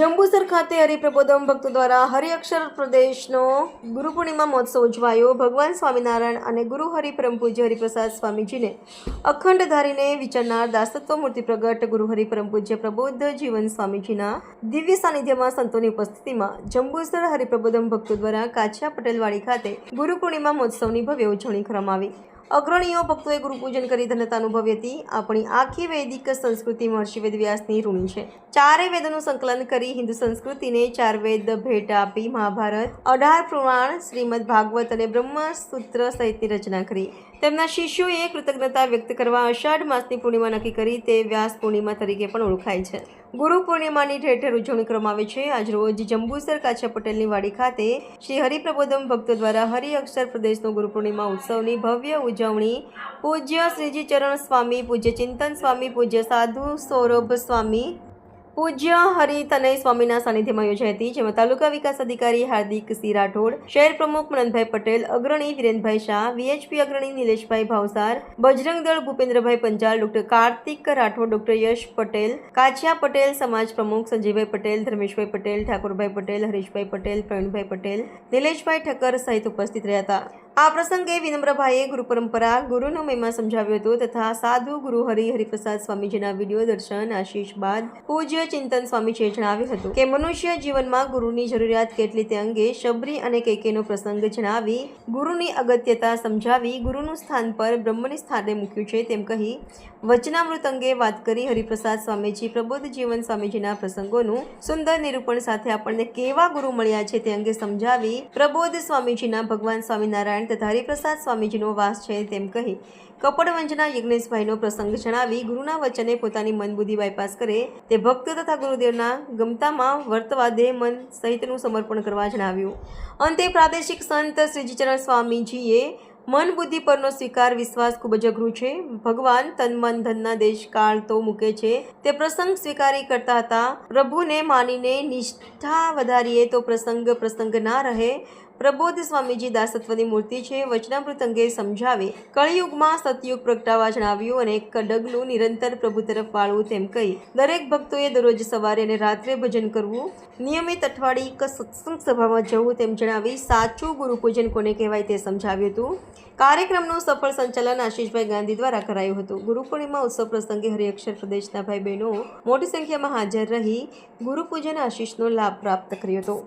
જંબુસર ખાતે હરિપ્રબોધમ ભક્તો દ્વારા હરિઅક્ષર પ્રદેશનો ગુરુ પૂર્ણિમા મહોત્સવ ઉજવાયો. ભગવાન સ્વામિનારાયણ અને ગુરુ હરિપરમ પૂજ્ય હરિપ્રસાદ સ્વામીજીને અખંડ ધારીને વિચારનાર દાસત્વ મૂર્તિ પ્રગટ ગુરુ હરિપરમ પૂજ્ય પ્રબોધ જીવન સ્વામીજીના દિવ્ય સાનિધ્યમાં સંતોની ઉપસ્થિતિમાં જંબુસર હરિપ્રબોધમ ભક્તો દ્વારા કાછિયા પટેલવાડી ખાતે ગુરુ પૂર્ણિમા મહોત્સવની ભવ્ય ઉજવણી કરવામાં આવી. અગ્રણીઓ ભક્તોએ ગુરુપૂજન કરી ધન્યતા અનુભવી હતી. આપણી આખી વૈદિક સંસ્કૃતિ મહર્ષિ વેદવ્યાસની ઋણી છે. ચારે વેદોનું સંકલન કરી હિન્દુ સંસ્કૃતિને ચાર વેદ ભેટ આપી મહાભારત, અઢાર પુરાણ, શ્રીમદ ભાગવત અને બ્રહ્મસૂત્ર સહિતની રચના કરી. તેમના શિષ્યોએ કૃતજ્ઞતા વ્યક્ત કરવા અષાઢ માસની પૂર્ણિમા નક્કી કરી તે વ્યાસ પૂર્ણિમા તરીકે પણ ઓળખાય છે. ગુરુ પૂર્ણિમાની ઠેર ઠેર ઉજવણી કરવામાં આવે છે. આજરોજ જંબુસર કાછા પટેલની વાડી ખાતે શ્રી હરિપ્રબોધમ ભક્તો દ્વારા હરિ અક્ષર પ્રદેશનો ગુરુ પૂર્ણિમા ઉત્સવની ભવ્ય ઉજવણી, પૂજ્ય શ્રીજી ચરણ સ્વામી, પૂજ્ય ચિંતન સ્વામી, પૂજ્ય સાધુ સૌરભ સ્વામી પૂજ્ય હરિતનય સ્વામીના સાનિધ્યમાં યોજાઈ હતી, જેમાં તાલુકા વિકાસ અધિકારી હાર્દિક સિંહ રાઠોડ, શહેર પ્રમુખ મનનભાઈ પટેલ, અગ્રણી વિરેનભાઈ શાહ, વીએચપી અગ્રણી નિલેશભાઈ ભાવસાર, બજરંગ દળ ભૂપેન્દ્રભાઈ પંચાલ ડોક્ટર કાર્તિક રાઠોડ, ડોક્ટર યશ પટેલ, કાછિયા પટેલ, સમાજ પ્રમુખ સંજયભાઈ પટેલ, ધર્મેશભાઈ પટેલ, ઠાકોરભાઈ પટેલ, હરીશભાઈ પટેલ, પ્રવીણભાઈ પટેલ, નિલેશભાઈ ઠક્કર સહિત ઉપસ્થિત રહ્યા હતા. આ પ્રસંગે વિનમ્રભાઈએ ગુરુ પરંપરા ગુરુનો મહિમા સમજાવ્યો હતો તથા સાધુ ગુરુ હરિ હરિપ્રસાદ સ્વામીજીના વીડિયો દર્શન, આશીષ બાદ પૂજ્ય ચિંતન સ્વામીજીએ જણાવ્યું હતું કે મનુષ્ય જીવનમાં ગુરુની જરૂરિયાત કેટલી તે અંગે શબરી અને કેકેનો પ્રસંગ જણાવી, ગુરુની અગત્યતા સમજાવી, ગુરુનું સ્થાન પર બ્રહ્મની સ્થાને મૂક્યું છે તેમ કહી, વચનામૃત અંગે વાત કરી હરિપ્રસાદ સ્વામીજી પ્રબોધ જીવન સ્વામીજીના પ્રસંગોનું સુંદર નિરૂપણ સાથે આપણને કેવા ગુરુ મળ્યા છે તે અંગે સમજાવી, પ્રબોધ સ્વામીજીના ભગવાન સ્વામિનારાયણ તથા હરિપ્રસાદ સ્વામીજીનો વાસ છે તેમ કહી કપડવંજના યજ્ઞેશભાઈનો પ્રસંગ જણાવી ગુરુના વચને પોતાની મનબુદ્ધિ બાયપાસ કરે તે ભક્ત તથા ગુરુદેવના ગમતામાં વર્તવા દેહ મન સહિતનું સમર્પણ કરવા જણાવ્યું. અંતે પ્રાદેશિક સંત શ્રીજીચરણ સ્વામીજીએ મન બુદ્ધિ પરનો સ્વીકાર વિશ્વાસ ખૂબ જ અઘરું છે. ભગવાન તન મન ધનના દેશ કાળ તો મૂકે છે. તે પ્રસંગ સ્વીકારી કરતા હતા. પ્રભુને માનીને નિષ્ઠા વધારીએ તો પ્રસંગ પ્રસંગ ના રહે. પ્રબોધ સ્વામીજી દાસત્વની મૂર્તિ છે, વચનામૃત અંગે સમજાવે, કળિયુગમાં સતયુગ પ્રગટાવા જણાવ્યું અને કડગલું નિરંતર પ્રભુ તરફ વાળવું તેમ કહી, દરેક ભક્તોએ દરરોજ સવારે અને રાત્રે ભજન કરવું, નિયમિત અઠવાડિક સત્સંગ સભામાં જવું તેમ જણાવી સાચું ગુરુપૂજન કોને કહેવાય તે સમજાવ્યું હતું. કાર્યક્રમનું સફળ સંચાલન આશીષભાઈ ગાંધી દ્વારા કરાયું હતું. ગુરુ પૂર્ણિમા ઉત્સવ પ્રસંગે હરિઅક્ષર પ્રદેશના ભાઈ બહેનો મોટી સંખ્યામાં હાજર રહી ગુરુપૂજન આશીષનો લાભ પ્રાપ્ત કર્યો હતો.